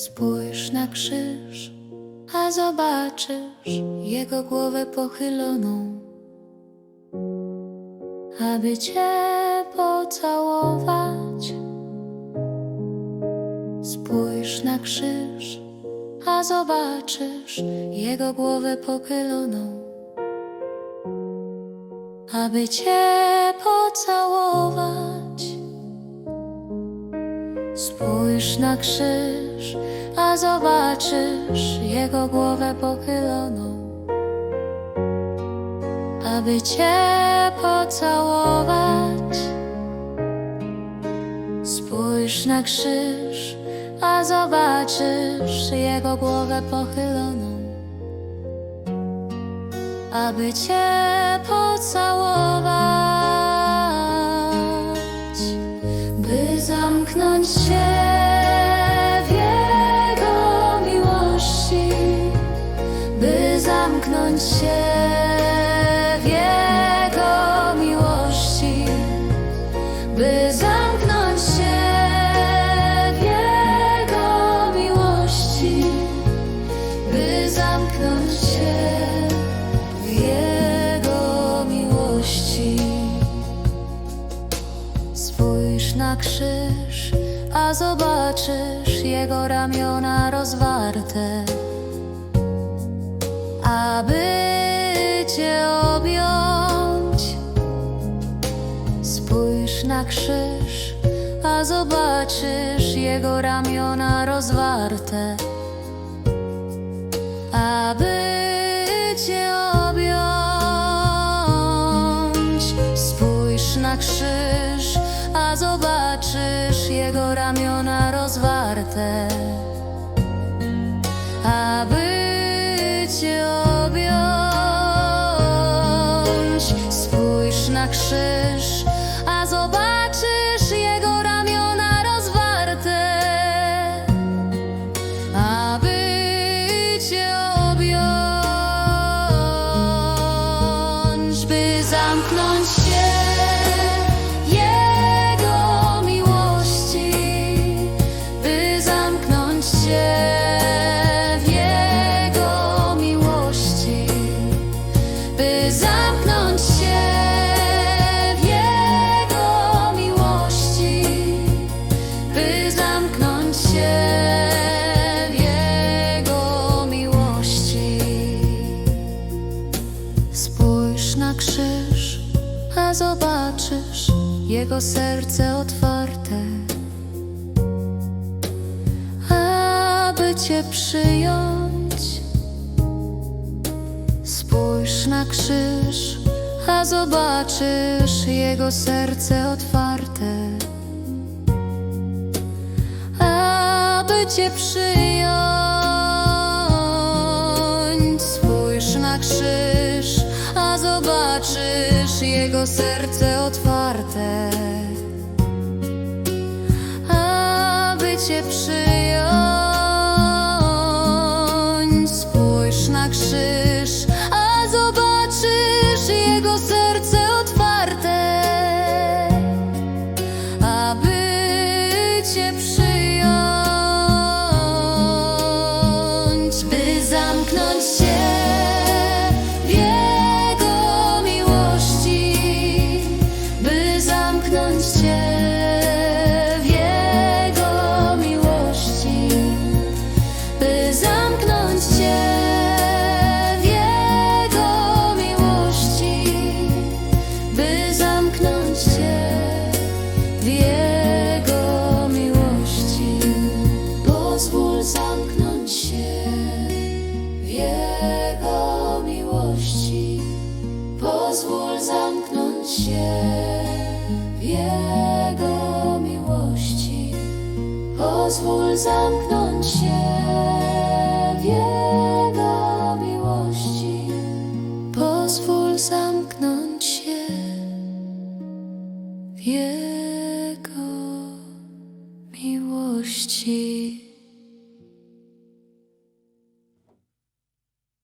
Spójrz na krzyż, a zobaczysz Jego głowę pochyloną, aby Cię pocałować. Spójrz na krzyż, a zobaczysz Jego głowę pochyloną, aby Cię pocałować. Spójrz na krzyż, a zobaczysz Jego głowę pochyloną, aby Cię pocałować. Spójrz na krzyż, a zobaczysz Jego głowę pochyloną, aby Cię pocałować, by zamknąć się w Jego miłości, by zamknąć się w Jego miłości, by zamknąć się w Jego miłości. Spójrz na krzyż, a zobaczysz Jego ramiona rozwarte, Spójrz na krzyż, a zobaczysz Jego ramiona rozwarte, aby Cię objąć. Spójrz na krzyż, a zobaczysz Jego ramiona rozwarte, aby Cię objąć. Spójrz na krzyż, Jego serce otwarte, aby Cię przyjąć. Spójrz na krzyż, a zobaczysz Jego serce otwarte, aby Cię przyjąć. Spójrz pozwól zamknąć się w Jego miłości. Pozwól zamknąć się w Jego miłości. Pozwól zamknąć się w Jego miłości.